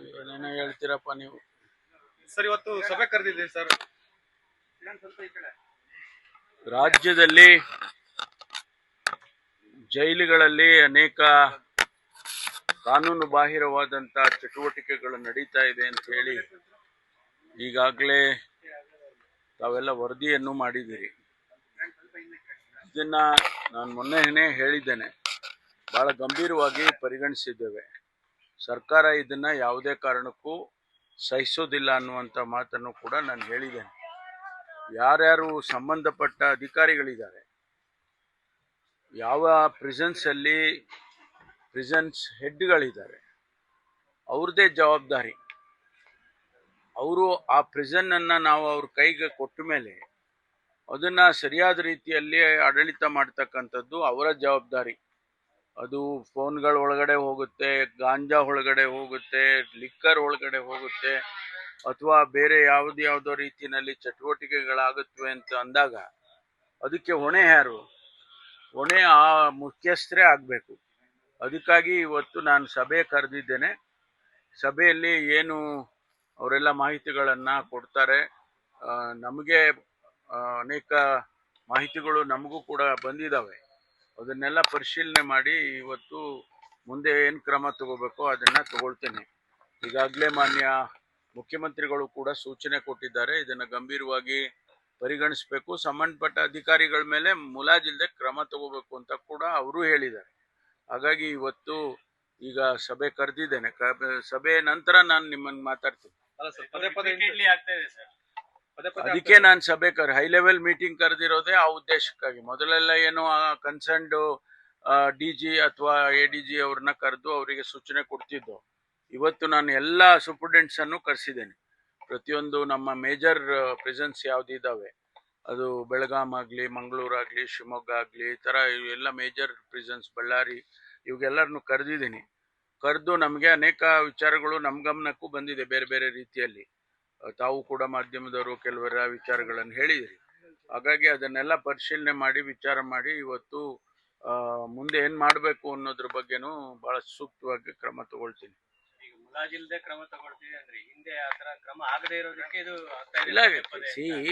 ಏನೇನೋ ಹೇಳ್ತೀರಪ್ಪ ನೀವು. ಸರ್ ಇವತ್ತು ಸಭೆ ಕರೆದಿದ್ದೀನಿ ಸರ್. ರಾಜ್ಯದಲ್ಲಿ ಜೈಲುಗಳಲ್ಲಿ ಅನೇಕ ಕಾನೂನು ಬಾಹಿರವಾದಂತ ಚಟುವಟಿಕೆಗಳು ನಡೀತಾ ಇದೆ ಅಂತ ಹೇಳಿ ಈಗಾಗಲೇ ತಾವೆಲ್ಲ ವರದಿಯನ್ನು ಮಾಡಿದ್ದೀರಿ. ಇದನ್ನ ನಾನು ಮೊನ್ನೆನೇ ಹೇಳಿದ್ದೇನೆ. ಬಹಳ ಗಂಭೀರವಾಗಿ ಪರಿಗಣಿಸಿದ್ದೇವೆ. ಸರ್ಕಾರ ಇದನ್ನು ಯಾವುದೇ ಕಾರಣಕ್ಕೂ ಸಹಿಸೋದಿಲ್ಲ ಅನ್ನುವಂಥ ಮಾತನ್ನು ಕೂಡ ನಾನು ಹೇಳಿದ್ದೇನೆ. ಯಾರ್ಯಾರು ಸಂಬಂಧಪಟ್ಟ ಅಧಿಕಾರಿಗಳಿದ್ದಾರೆ, ಯಾವ ಪ್ರಿಸನ್ಸಲ್ಲಿ ಪ್ರಿಸನ್ಸ್ ಹೆಡ್ಗಳಿದ್ದಾರೆ ಅವ್ರದ್ದೇ ಜವಾಬ್ದಾರಿ. ಅವರು ಆ ಪ್ರಿಸನ್ನನ್ನು ನಾವು ಅವ್ರ ಕೈಗೆ ಕೊಟ್ಟ ಮೇಲೆ ಅದನ್ನು ಸರಿಯಾದ ರೀತಿಯಲ್ಲಿ ಆಡಳಿತ ಮಾಡ್ತಕ್ಕಂಥದ್ದು ಅವರ ಜವಾಬ್ದಾರಿ. ಅದು ಫೋನ್ಗಳ ಒಳಗಡೆ ಹೋಗುತ್ತೆ, ಗಾಂಜಾ ಒಳಗಡೆ ಹೋಗುತ್ತೆ, ಲಿಕ್ಕರ್ ಒಳಗಡೆ ಹೋಗುತ್ತೆ, ಅಥವಾ ಬೇರೆ ಯಾವುದ್ಯಾವುದೋ ರೀತಿಯಲ್ಲಿ ಚಟುವಟಿಕೆಗಳಾಗುತ್ತವೆ ಅಂತ ಅಂದಾಗ ಅದಕ್ಕೆ ಹೊಣೆ ಯಾರು? ಹೊಣೆ ಆ ಮುಖ್ಯಸ್ಥರೇ ಆಗಬೇಕು. ಅದಕ್ಕಾಗಿ ಇವತ್ತು ನಾನು ಸಭೆ ಕರೆದಿದ್ದೇನೆ. ಸಭೆಯಲ್ಲಿ ಏನು ಅವರೆಲ್ಲ ಮಾಹಿತಿಗಳನ್ನು ಕೊಡ್ತಾರೆ. ನಮಗೆ ಅನೇಕ ಮಾಹಿತಿಗಳು ನಮಗೂ ಕೂಡ ಬಂದಿದ್ದಾವೆ. ಅದನ್ನೆಲ್ಲ ಪರಿಶೀಲನೆ ಮಾಡಿ ಇವತ್ತು ಮುಂದೆ ಏನು ಕ್ರಮ ತಗೋಬೇಕೋ ಅದನ್ನ ತಗೊಳ್ತೇನೆ. ಈಗಾಗಲೇ ಮಾನ್ಯ ಮುಖ್ಯಮಂತ್ರಿಗಳು ಕೂಡ ಸೂಚನೆ ಕೊಟ್ಟಿದ್ದಾರೆ ಇದನ್ನು ಗಂಭೀರವಾಗಿ ಪರಿಗಣಿಸಬೇಕು. ಸಂಬಂಧಪಟ್ಟ ಅಧಿಕಾರಿಗಳ ಮೇಲೆ ಮುಲಾಜಿಲ್ಲದೆ ಕ್ರಮ ತಗೋಬೇಕು ಅಂತ ಕೂಡ ಅವರು ಹೇಳಿದ್ದಾರೆ. ಹಾಗಾಗಿ ಇವತ್ತು ಈಗ ಸಭೆ ಕರೆದಿದ್ದೇನೆ. ಕ- ಸಭೆ ನಂತರ ನಾನು ನಿಮ್ಮನ್ನು ಮಾತಾಡ್ತೀನಿ. ಅದಕ್ಕೆ ನಾನು ಸಭೆ ಕರ್ ಹೈ ಲೆವೆಲ್ ಮೀಟಿಂಗ್ ಕರೆದಿರೋದೇ ಆ ಉದ್ದೇಶಕ್ಕಾಗಿ. ಮೊದಲೆಲ್ಲ ಏನು ಕನ್ಸರ್ನ್ಡ್ ಡಿ ಜಿ ಅಥವಾ ಎ ಡಿ ಜಿ ಅವ್ರನ್ನ ಕರೆದು ಅವರಿಗೆ ಸೂಚನೆ ಕೊಡ್ತಿದ್ದು. ಇವತ್ತು ನಾನು ಎಲ್ಲ ಸೂಪರ್ಡೆಂಟ್ಸ್ ಅನ್ನು ಕರೆಸಿದ್ದೇನೆ. ಪ್ರತಿಯೊಂದು ನಮ್ಮ ಮೇಜರ್ ಪ್ರೆಸೆನ್ಸ್ ಯಾವ್ದಿದ್ದಾವೆ ಅದು ಬೆಳಗಾಂ ಆಗಲಿ ಮಂಗಳೂರ್ ಆಗ್ಲಿ ಶಿವಮೊಗ್ಗ ಆಗಲಿ ಈ ಥರ ಎಲ್ಲ ಮೇಜರ್ ಪ್ರೆಸೆನ್ಸ್ ಬಳ್ಳಾರಿ ಇವಾಗೆಲ್ಲರನ್ನು ಕರೆದಿದ್ದೀನಿ. ಕರೆದು ನಮಗೆ ಅನೇಕ ವಿಚಾರಗಳು ನಮ್ಮ ಗಮನಕ್ಕೂ ಬಂದಿದೆ ಬೇರೆ ಬೇರೆ ರೀತಿಯಲ್ಲಿ. ತಾವು ಕೂಡ ಮಾಧ್ಯಮದವರು ಕೆಲವರ ವಿಚಾರಗಳನ್ನು ಹೇಳಿದಿರಿ. ಹಾಗಾಗಿ ಅದನ್ನೆಲ್ಲ ಪರಿಶೀಲನೆ ಮಾಡಿ ವಿಚಾರ ಮಾಡಿ ಇವತ್ತು ಮುಂದೆ ಏನು ಮಾಡಬೇಕು ಅನ್ನೋದ್ರ ಬಗ್ಗೆನೂ ಬಹಳ ಸೂಕ್ತವಾಗಿ ಕ್ರಮ ತಗೊಳ್ತೀನಿ.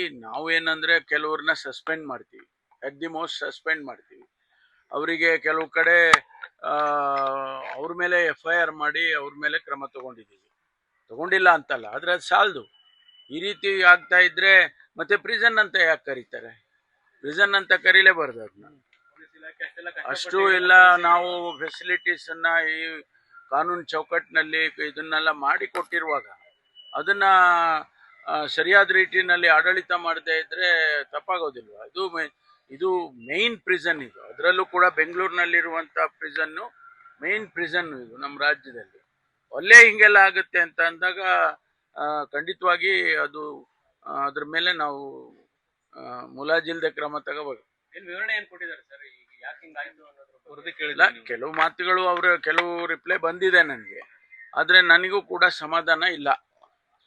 ಇಲ್ಲ. ನಾವೇನಂದ್ರೆ ಕೆಲವ್ರನ್ನ ಸಸ್ಪೆಂಡ್ ಮಾಡ್ತೀವಿ. ಅಟ್ ದಿ ಮೋಸ್ಟ್ ಸಸ್ಪೆಂಡ್ ಮಾಡ್ತೀವಿ. ಅವರಿಗೆ ಕೆಲವು ಕಡೆ ಅವ್ರ ಮೇಲೆ ಎಫ್ ಐ ಆರ್ ಮಾಡಿ ಅವ್ರ ಮೇಲೆ ಕ್ರಮ ತಗೊಂಡಿದ್ದೀವಿ. ತಗೊಂಡಿಲ್ಲ ಅಂತಲ್ಲ ಆದ್ರೆ ಅದು ಸಾಲದು. ಈ ರೀತಿ ಆಗ್ತಾ ಇದ್ರೆ ಮತ್ತೆ ಪ್ರಿಸನ್ ಅಂತ ಯಾಕೆ ಕರೀತಾರೆ? ಪ್ರಿಸನ್ ಅಂತ ಕರೀಲೇಬಾರ್ದು ಅದನ್ನ ಅಷ್ಟು ಎಲ್ಲ ನಾವು ಫೆಸಿಲಿಟೀಸ್ ಅನ್ನ ಈ ಕಾನೂನು ಚೌಕಟ್ಟಿನಲ್ಲಿ ಇದನ್ನೆಲ್ಲ ಮಾಡಿ ಕೊಟ್ಟಿರುವಾಗ ಅದನ್ನ ಸರಿಯಾದ ರೀತಿಯಲ್ಲಿ ಆಡಳಿತ ಮಾಡದೇ ಇದ್ರೆ ತಪ್ಪಾಗೋದಿಲ್ವ? ಇದು ಇದು ಮೇನ್ ಪ್ರಿಸನ್ ಇದು. ಅದರಲ್ಲೂ ಕೂಡ ಬೆಂಗಳೂರಿನಲ್ಲಿರುವಂತ ಪ್ರಿಸನ್ನು ಮೇನ್ ಪ್ರಿಸನ್ ಇದು ನಮ್ಮ ರಾಜ್ಯದಲ್ಲಿ. ಅಲ್ಲೇ ಹಿಂಗೆಲ್ಲ ಆಗುತ್ತೆ ಅಂತ ಅಂದಾಗ ಖಂಡಿತವಾಗಿ ಅದು ಅದ್ರ ಮೇಲೆ ನಾವು ಮುಲಾಜಿಲ್ದೆ ಕ್ರಮ ತಗೋಬೇಕು ಏನ್ ವಿವರಣೆ ಏನು ಕೊಟ್ಟಿದ್ದಾರೆ ಸರ್? ಈಗ ಯಾಕೆ ಹಿಂಗಾಯ್ತು ಅನ್ನೋದ್ರ ವರದಿ ಕೇಳಿಲ್ಲ ಕೆಲವು ಮಾತುಗಳು ಅವರ ಕೆಲವು ರಿಪ್ಲೈ ಬಂದಿದೆ ನನಗೆ. ಆದರೆ ನನಗೂ ಕೂಡ ಸಮಾಧಾನ ಇಲ್ಲ.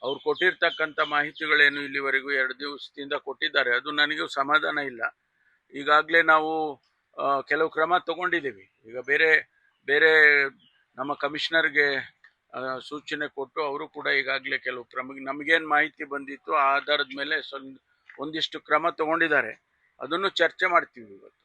ಅವ್ರು ಕೊಟ್ಟಿರ್ತಕ್ಕಂಥ ಮಾಹಿತಿಗಳೇನು ಇಲ್ಲಿವರೆಗೂ ಎರಡು ದಿವಸದಿಂದ ಕೊಟ್ಟಿದ್ದಾರೆ. ಅದು ನನಗೂ ಸಮಾಧಾನ ಇಲ್ಲ. ಈಗಾಗಲೇ ನಾವು ಕೆಲವು ಕ್ರಮ ತಗೊಂಡಿದ್ದೀವಿ. ಈಗ ಬೇರೆ ಬೇರೆ ನಮ್ಮ ಕಮಿಷನರ್ಗೆ ಸೂಚನೆ ಕೊಟ್ಟು ಅವರು ಕೂಡ ಈಗಾಗಲೇ ಕೆಲವು ಕ್ರಮ ನಮಗೇನು ಮಾಹಿತಿ ಬಂದಿತ್ತು, ಆ ಆಧಾರದ ಮೇಲೆ ಒಂದಿಷ್ಟು ಕ್ರಮ ತಗೊಂಡಿದ್ದಾರೆ. ಅದನ್ನು ಚರ್ಚೆ ಮಾಡ್ತೀವಿ ಇವತ್ತು.